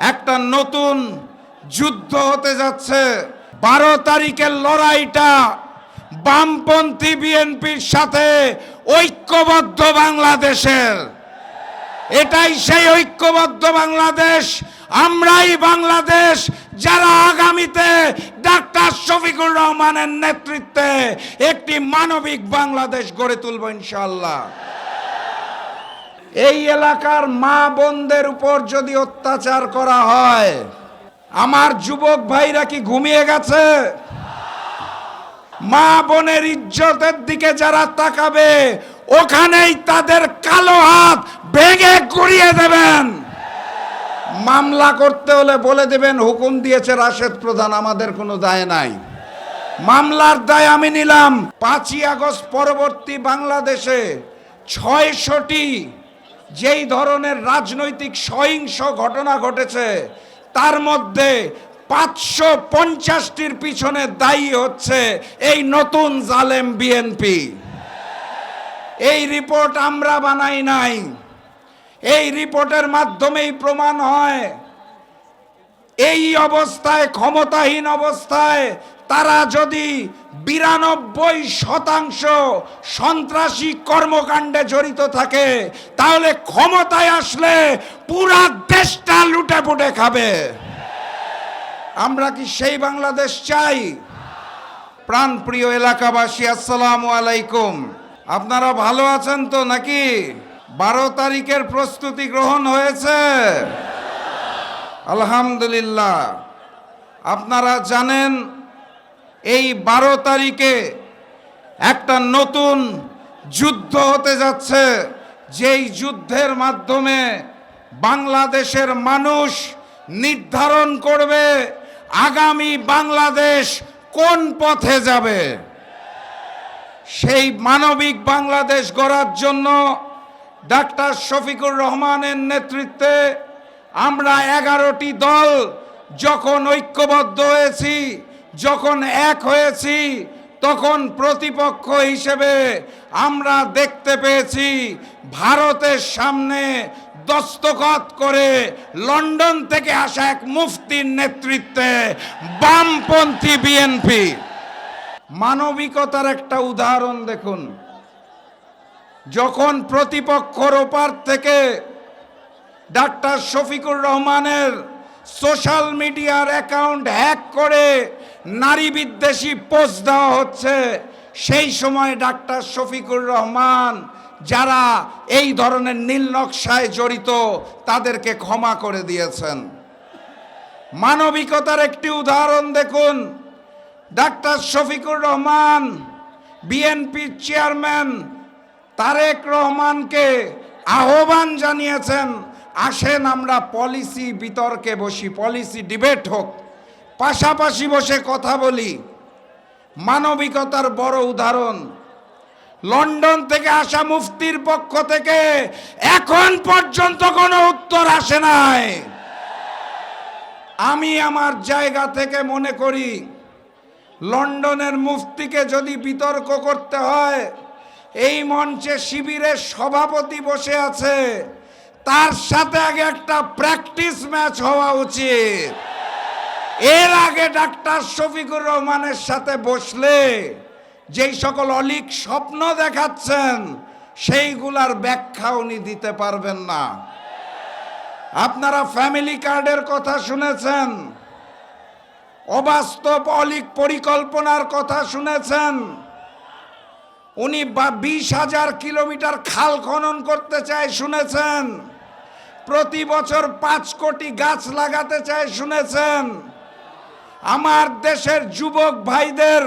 একটা নতুন যুদ্ধ হতে যাচ্ছে। বারো তারিখের লড়াইটা বামপন্থী বিএনপির সাথে ঐক্যবদ্ধ বাংলাদেশের। এটাই সেই ঐক্যবদ্ধ বাংলাদেশ। আমরাই বাংলাদেশ, যারা আগামীতে ডাক্তার শফিকুর রহমানের নেতৃত্বে একটি মানবিক বাংলাদেশ গড়ে তুলব ইনশাল্লাহ এই এলাকার মা বোনদের উপর যদি অত্যাচার করা হয়, আমার যুবক ভাইরা কি ঘুমিয়ে গেছে? মা বোনের ইজ্জতের দিকে যারা তাকাবে, ওখানেই তাদের কালো হাত ভেঙে গড়িয়ে দেবেন। মামলা করতে হলে বলে দেবেন, হুকুম দিয়েছে রাশেদ প্রধান, আমাদের কোনো দায় নাই। মামলার দায় আমি নিলাম। পাঁচই আগস্ট পরবর্তী বাংলাদেশে ছয়শটি যেই ধরনের রাজনৈতিক সহিংস ঘটনা ঘটেছে, তার মধ্যে পাঁচশো পঞ্চাশটির পিছনে দায়ী হচ্ছে এই নতুন জালেম বিএনপি। এই রিপোর্ট আমরা বানাই নাই। এই রিপোর্টের মাধ্যমেই প্রমাণ হয় এই অবস্থায়, ক্ষমতাহীন অবস্থায়, তারা যদি বিরানব্বই শতাংশ সন্ত্রাসী কর্মকাণ্ডে জড়িত থাকে, তাহলে ক্ষমতায় আসলে পুরা দেশটা লুটে পুটে খাবে। আমরা কি সেই বাংলাদেশ চাই? প্রাণপ্রিয় এলাকাবাসী, আসসালামু আলাইকুম। আপনারা ভালো আছেন তো নাকি? বারো তারিখের প্রস্তুতি গ্রহণ হয়েছে। আলহামদুলিল্লাহ। আপনারা জানেন, এই বারো তারিখে একটা নতুন যুদ্ধ হতে যাচ্ছে, যেই যুদ্ধের মাধ্যমে বাংলাদেশের মানুষ নির্ধারণ করবে আগামী বাংলাদেশ কোন পথে যাবে। সেই মানবিক বাংলাদেশ গড়ার জন্য ডাক্তার শফিকুর রহমানের নেতৃত্বে আমরা এগারোটি দল যখন ঐক্যবদ্ধ হয়েছি, যখন এক হয়েছি, তখন প্রতিপক্ষ হিসেবে আমরা দেখতে পেয়েছি ভারতের সামনে দস্তখত করে লন্ডন থেকে আসা এক মুফতির নেতৃত্বে বামপন্থী বিএনপি মানবিকতার একটা উদাহরণ দেখুন। যখন প্রতিপক্ষর ওপার থেকে ডাক্তার শফিকুর রহমানের সোশ্যাল মিডিয়ার অ্যাকাউন্ট হ্যাক করে নারী বিদ্বেষী পোস্ট দেওয়া হচ্ছে। সেই সময় ডাক্তার শফিকুর রহমান যারা এই ধরনের নীল নকশায় জড়িত, তাদেরকে ক্ষমা করে দিয়েছেন। মানবিকতার একটি উদাহরণ দেখুন। ডাক্তার শফিকুর রহমান বিএনপির চেয়ারম্যান তারেক রহমানকে আহ্বান জানিয়েছেন আসেন আমরা পলিসি বিতর্কে বসি, পলিসি ডিবেট হোক। পাশাপাশি বসে কথা বলি। মানবিকতার বড় উদাহরণ, লন্ডন থেকে আসা মুফতির পক্ষ থেকে এখন পর্যন্ত কোনো উত্তর আসে নাই। আমি আমার জায়গা থেকে মনে করি, লন্ডনের মুফতিকে যদি বিতর্ক করতে হয়, এই মঞ্চে শিবিরের সভাপতি বসে আছে। তার সাথে আগে একটা প্র্যাকটিস ম্যাচ হওয়া উচিত। এর আগে ডাক্তার শফিকুর রহমানের সাথে বসলে যেই সকল অলিক স্বপ্ন দেখাচ্ছেন, সেইগুলার ব্যাখ্যা উনি দিতে পারবেন না। আপনারা ফ্যামিলি কার্ডের কথা শুনেছেন, অবাস্তব অলিক পরিকল্পনার কথা শুনেছেন উনি বা বিশ হাজার কিলোমিটার খাল খনন করতে চায়, শুনেছেন? প্রতি বছর পাঁচ কোটি গাছ লাগাতে চায়, শুনেছেন? আমার দেশের যুবক ভাইদের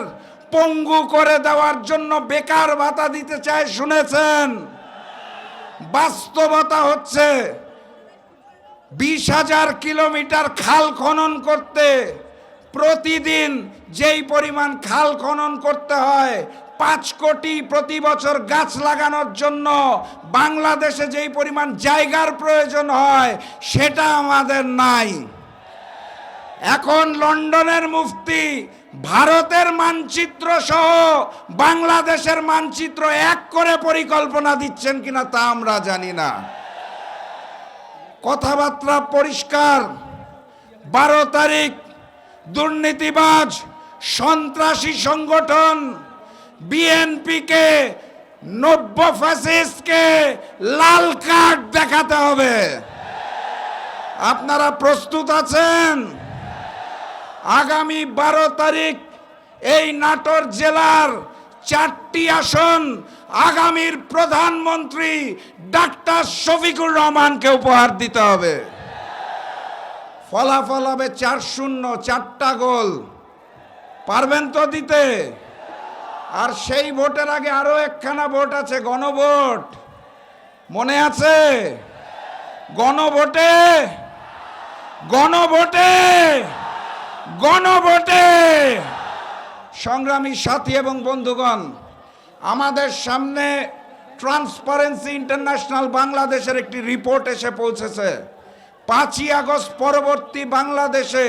পঙ্গু করে দেওয়ার জন্য বেকার ভাতা দিতে চায়, শুনেছেন? বাস্তবতা হচ্ছে, বিশ হাজার কিলোমিটার খাল খনন করতে প্রতিদিন যেই পরিমাণ খাল খনন করতে হয় পাঁচ কোটি প্রতি বছর গাছ লাগানোর জন্য বাংলাদেশে যেই পরিমাণ জায়গার প্রয়োজন হয়, সেটা আমাদের নাই। এখন লন্ডনের মুফতি, ভারতের মানচিত্র সহ বাংলাদেশের মানচিত্র এক করে পরিকল্পনা দিচ্ছেন কিনা তা আমরা জানি না। কথাবার্তা পরিষ্কার, বারো তারিখ, দুর্নীতিবাজ, সন্ত্রাসী সংগঠন বিএনপিকে নব্য ফ্যাসিস্টকে লাল কার্ড দেখাতে হবে। আপনারা প্রস্তুত আছেন? আগামী বারো তারিখ এই নাটোর জেলার চারটি আসন আগামীর প্রধানমন্ত্রী ডাক্তার শফিকুর রহমানকে উপহার দিতে হবে। ফলাফল হবে চার শূন্য, চারটা গোল। পারবেন তো দিতে? আর সেই ভোটের আগে আরও একখানা ভোট আছে, গণভোট। মনে আছে? গণভোটে? গণভোটে? গণভোটে? সংগ্রামী সাথী এবং বন্ধুগণ, আমাদের সামনে ট্রান্সপারেন্সি ইন্টারন্যাশনাল বাংলাদেশের একটি রিপোর্ট এসে পৌঁছেছে। পাঁচই আগস্ট পরবর্তী বাংলাদেশে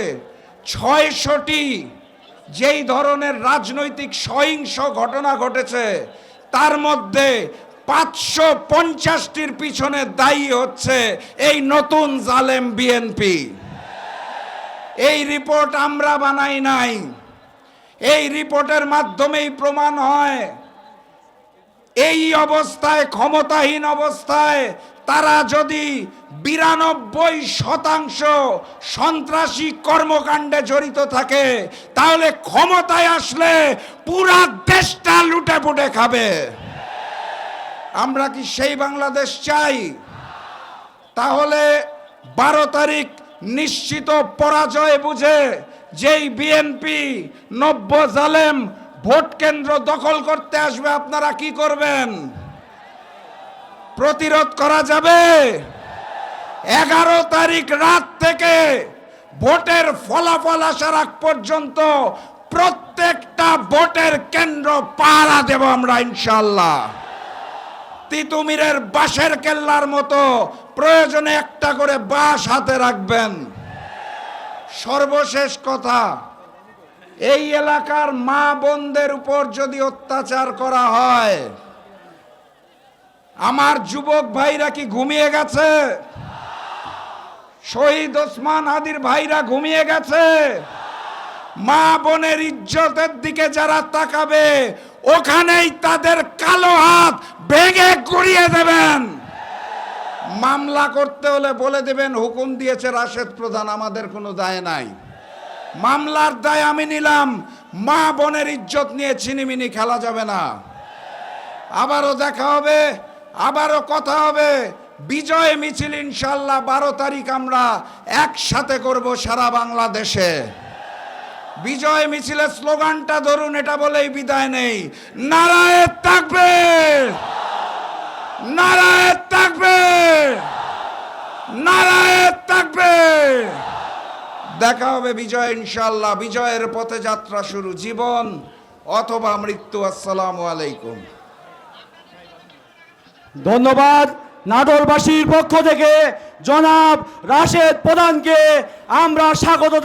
ছয়শটি যেই ধরনের রাজনৈতিক সহিংস ঘটনা ঘটেছে, তার মধ্যে পাঁচশো পঞ্চাশটির পিছনে দায়ী হচ্ছে এই নতুন জালেম বিএনপি। এই রিপোর্ট আমরা বানাই নাই। এই রিপোর্টের মাধ্যমেই প্রমাণ হয় এই অবস্থায়, ক্ষমতাহীন অবস্থায় তারা যদি বিরানব্বই শতাংশ সন্ত্রাসী কর্মকাণ্ডে জড়িত থাকে, তাহলে ক্ষমতায় আসলে পুরা দেশটা লুটে পুটে খাবে। আমরা কি সেই বাংলাদেশ চাই? তাহলে বারো তারিখ নিশ্চিত পরাজয় বুঝে যেই বিএনপি নব্য জালেম ভোট কেন্দ্র দখল করতে আসবে, আপনারা কি করবেন? প্রতিরোধ করা যাবে? এগারো তারিখ রাত থেকে ভোটের ফলাফল আসার আগ পর্যন্ত প্রত্যেকটা ভোটের কেন্দ্র পাহারা দেব আমরা ইনশাল্লাহ তিতুমিরের বাঁশের কেল্লার মতো প্রয়োজনে একটা করে বাঁশ হাতে রাখবেন। সর্বশেষ কথা এই এলাকার মা বোনদের উপর যদি অত্যাচার করা হয়, আমার যুবক ভাইরা কি ঘুমিয়ে গেছে? শহীদ ওসমান হাদির ভাইরা ঘুমিয়ে গেছে? মা বোনের ইজ্জতের দিকে যারা তাকাবে, ওখানেই তাদের কালো হাত ভেঙে গুড়িয়ে দেবেন। মামলা করতে হলে বলে দেবেন, হুকুম দিয়েছে রাশেদ প্রধান, আমাদের কোনো দায় নাই। মামলার দায় আমি নিলাম। মা বোনের ইজ্জত নিয়ে ছিনিমিনি খেলা যাবে না। আবারও দেখা হবে, আবারও কথা হবে। বিজয় মিছিল ইনশাল্লাহ বারো তারিখ আমরা একসাথে করব সারা বাংলাদেশে। বিজয় মিছিলের স্লোগানটা ধরুন, এটা বলেই বিদায় নেই। নারায়ণ থাকবে নারায়ণ থাকবে নারায়ণ থাকবে দেখা হবে বিজয় ইনশাল্লাহ বিজয়ের পথে যাত্রা শুরু, জীবন অথবা মৃত্যু। আসসালাম আলাইকুম। ধন্যবাদ নাটোরবাসীর পক্ষ থেকে জনাব রাশেদ প্রধানকে। আমরা স্বাগত